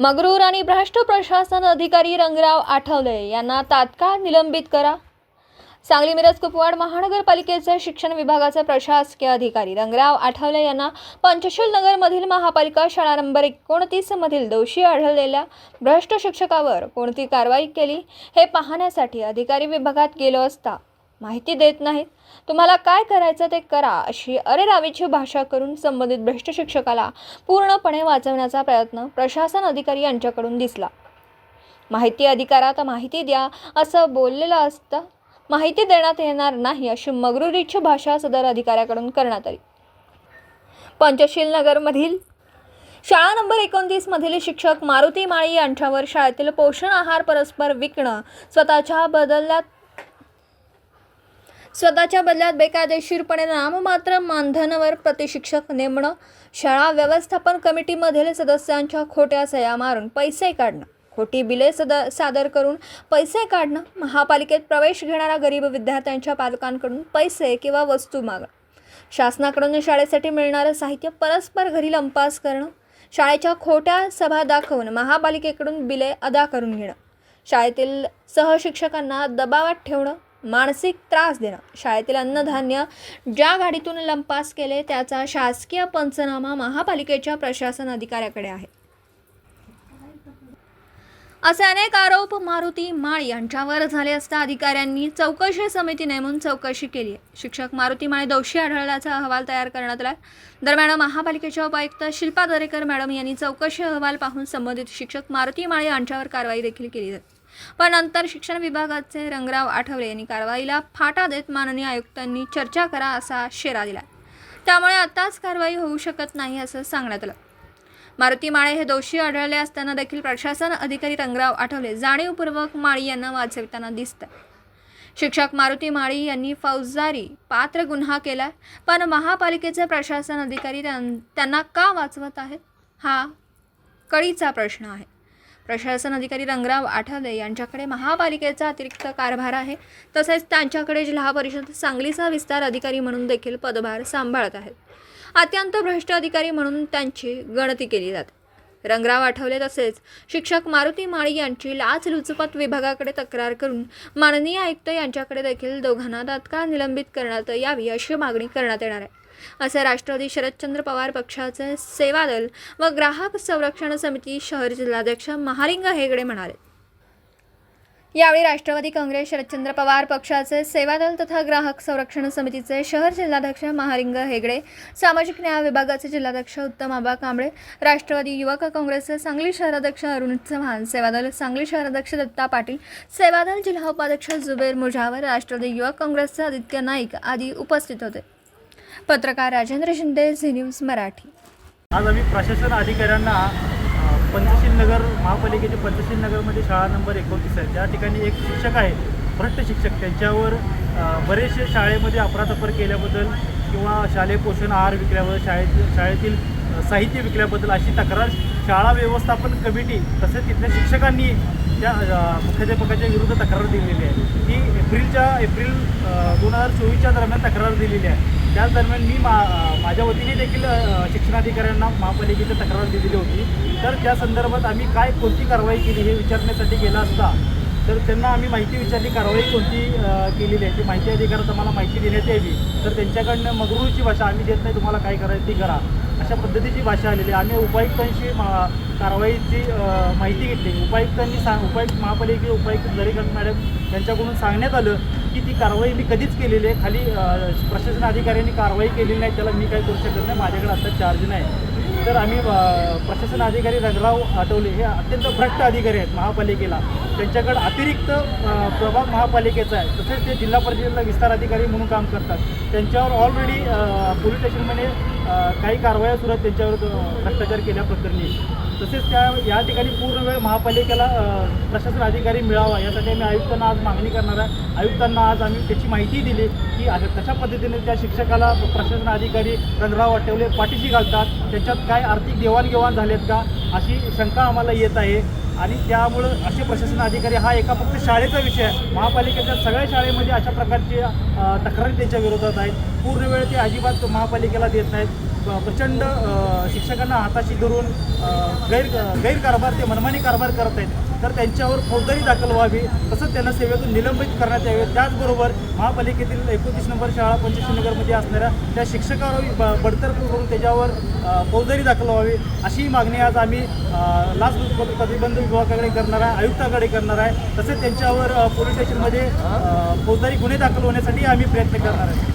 मगरूर आणि भ्रष्ट प्रशासन अधिकारी रंगराव आठवले यांना तात्काळ निलंबित करा. सांगली मिरज कुपवाड महानगरपालिकेचे शिक्षण विभागाचे प्रशासकीय अधिकारी रंगराव आठवले यांना पंचशील नगरमधील महापालिका शाळा नंबर एकोणतीसमधील दोषी आढळलेल्या भ्रष्ट शिक्षकावर कोणती कारवाई केली हे पाहण्यासाठी अधिकारी विभागात गेलो असता माहिती देत नाहीत. तुम्हाला काय करायचं ते करा अशी अरे रावीची भाषा करून संबंधित भ्रष्ट शिक्षकाला पूर्णपणे वाचवण्याचा प्रयत्न प्रशासन अधिकारी यांच्याकडून दिसला. माहिती अधिकारात माहिती द्या असं बोललेलं असतं माहिती देण्यात येणार नाही अशी मगरुरीची भाषा सदर अधिकाऱ्याकडून करण्यात आली. पंचशील नगरमधील शाळा नंबर एकोणतीसमधील शिक्षक मारुती माळी यांच्यावर शाळेतील पोषण आहार परस्पर विकणं स्वतःच्या बदल्यात स्वतःच्या बदल्यात बेकायदेशीरपणे नाममात्र मानधनावर प्रतिशिक्षक नेमणं शाळा व्यवस्थापन कमिटीमधील सदस्यांच्या खोट्या सया मारून पैसे काढणं खोटी बिले सद सादर करून पैसे काढणं महापालिकेत प्रवेश घेणाऱ्या गरीब विद्यार्थ्यांच्या पालकांकडून पैसे किंवा वस्तू मागणं शासनाकडून शाळेसाठी मिळणारं साहित्य परस्पर घरी लंपास करणं शाळेच्या खोट्या सभा दाखवून महापालिकेकडून बिले अदा करून घेणं शाळेतील सहशिक्षकांना दबावात ठेवणं मानसिक त्रास देणं. शाळेतील अन्नधान्य ज्या गाडीतून लंपास केले त्याचा शासकीय पंचनामा महापालिकेच्या प्रशासन अधिकाऱ्याकडे आहे. असे अनेक आरोप मारुती माळ यांच्यावर झाले असता अधिकाऱ्यांनी चौकशी समिती नेमून चौकशी केली आहे. शिक्षक मारुती माळे दोषी आढळल्याचा अहवाल तयार करण्यात आला दरम्यान महापालिकेच्या उपायुक्त शिल्पा दरेकर मॅडम यांनी चौकशी अहवाल पाहून संबंधित शिक्षक मारुती माळे यांच्यावर कारवाई देखील केली जाते पण नंतर शिक्षण विभागाचे रंगराव आठवले यांनी कारवाईला फाटा देत माननीय आयुक्तांनी चर्चा करा असा शेरा दिला त्यामुळे आताच कारवाई होऊ शकत नाही असं सांगण्यात आलं. मारुती माळे हे दोषी आढळले असताना देखील प्रशासन अधिकारी रंगराव आठवले जाणीवपूर्वक माळी यांना वाचवताना दिसत शिक्षक मारुती माळी यांनी फौजदारी पात्र गुन्हा केला पण महापालिकेचे प्रशासन अधिकारी त्यां- त्यांना का वाचवत आहेत? हा कळीचा प्रश्न आहे. प्रशासन अधिकारी रंगराव आठवले यांच्याकडे महापालिकेचा अतिरिक्त कारभार आहे. तसेच त्यांच्याकडे जिल्हा परिषद सांगलीचा विस्तार अधिकारी म्हणून देखील पदभार सांभाळत आहेत. अत्यंत भ्रष्ट अधिकारी म्हणून त्यांची गणती केली जाते. रंगराव आठवले तसेच शिक्षक मारुती माळी यांची लाचलुचपत विभागाकडे तक्रार करून माननीय आयुक्त यांच्याकडे देखील दोघांना तात्काळ निलंबित करण्यात यावी अशी मागणी करण्यात येणार आहे. असे राष्ट्रवादी शरदचंद्र पवार पक्षाचे सेवादल व ग्राहक संरक्षण समिती शहर जिल्हाध्यक्ष महालिंग हेगडे म्हणाले. यावेळी राष्ट्रवादी काँग्रेस शरदचंद्र पवार पक्षाचे सेवादल तथा ग्राहक संरक्षण समितीचे शहर जिल्हाध्यक्ष महारिंग हेगडे सामाजिक न्याय विभागाचे जिल्हाध्यक्ष उत्तम आबा कांबळे राष्ट्रवादी युवक काँग्रेसचे सांगली शहराध्यक्ष अरुण चव्हाण सेवादल सांगली शहराध्यक्ष दत्ता पाटील सेवादल जिल्हा उपाध्यक्ष जुबेर मुजावर राष्ट्रवादी युवक काँग्रेसचे आदित्य नाईक आदी उपस्थित होते. पत्रकार राजेंद्र शिंदे झी न्यूज मराठी. आज आम्ही प्रशासन अधिकाऱ्यांना पंचशील नगर महापालिकेचे पंचशील नगरमध्ये शाळा नंबर एकोणतीस आहे. त्या ठिकाणी एक शिक्षक आहे भ्रष्ट शिक्षक. त्यांच्यावर बरेचसे शाळेमध्ये अफरातफर केल्याबद्दल किंवा शालेय पोषण आहार विकल्याबद्दल शाळेतील शाळेतील साहित्य विकल्याबद्दल अशी तक्रार शाळा व्यवस्थापन कमिटी तसेच तिथल्या शिक्षकांनी त्या मुख्याध्यापकाच्या विरुद्ध तक्रार दिलेली आहे. ती एप्रिलच्या एप्रिल दोन हजार चोवीसच्या दरम्यान तक्रार दिलेली आहे. त्याच दरम्यान मी मा माझ्या वतीने देखील शिक्षणाधिकाऱ्यांना महापालिकेची तक्रार दिलेली होती. तर त्या संदर्भात आम्ही काय कोणती कारवाई केली हे विचारण्यासाठी गेला असता तर त्यांना आम्ही माहिती विचारली कारवाई कोणती केलेली आहे? ती माहिती अधिकारात आम्हाला माहिती देण्यात यावी. तर त्यांच्याकडनं मगरूरची भाषा आम्ही देत नाही तुम्हाला काय करायचं ती करा. अशा पद्धतीची भाषा आलेली आहे. आम्ही उपायुक्तांशी मा कारवाईची माहिती घेतली. उपायुक्तांनी सांग उपायुक्त महापालिके उपायुक्त दरेकर मॅडम यांच्याकडून सांगण्यात आलं की ती कारवाई मी कधीच केलेली आहे खाली प्रशासन अधिकाऱ्यांनी कारवाई केलेली नाही त्याला मी काही करू शकत नाही माझ्याकडे आता चार्ज नाही. तर आम्ही प्रशासन अधिकारी रंगराव आठवले. हे अत्यंत भ्रष्ट अधिकारी आहेत महापालिकेला. त्यांच्याकडे अतिरिक्त प्रभाग महापालिकेचा आहे. तसेच ते जिल्हा परिषदेला विस्तार अधिकारी म्हणून काम करतात. त्यांच्यावर ऑलरेडी पोलीस स्टेशनमध्ये काही कारवाया सुरू आहेत. त्यांच्यावर भ्रष्टाचार केल्याप्रकरणी तसेच त्या या ठिकाणी पूर्ण वेळ महापालिकेला प्रशासन अधिकारी मिळावा. यासाठी आम्ही आयुक्तांना आज मागणी करणार आहे. आयुक्तांना आज आम्ही त्याची माहिती दिली की आज कशा पद्धतीने त्या शिक्षकाला प्रशासन अधिकारी रंगराव आठवले पाठीशी घालतात. त्याच्यात काय आर्थिक देवाणघेवाण झालेत का? अशी शंका आम्हाला येत आहे. आणि त्यामुळं असे प्रशासन अधिकारी हा एका फक्त शाळेचा विषय आहे. महापालिकेच्या सगळ्या शाळेमध्ये अशा प्रकारची तक्रारी त्यांच्या विरोधात आहेत. पूर्ण वेळ ते अजिबात महापालिकेला देत नाहीत. प्रचंड शिक्षकांना हाताशी धरून गैर गैरकारभार ते मनमानी कारभार करत आहेत. तर त्यांच्यावर फौजदारी दाखल व्हावी तसंच त्यांना सेवेतून निलंबित करण्यात यावे. त्याचबरोबर महापालिकेतील एकोणतीस नंबर शाळा पंचशीनगरमध्ये असणाऱ्या त्या शिक्षकावर ब- बडतर्फ करून त्याच्यावर फौजदारी दाखल व्हावी अशी मागणी आज आम्ही अ, लाच प्रतिबंध विभागाकडे करणार आहे आयुक्ताकडे करणार आहे. तसेच त्यांच्यावर पोलीस स्टेशनमध्ये फौजदारी गुन्हे दाखल होण्यासाठी आम्ही प्रयत्न करणार आहे.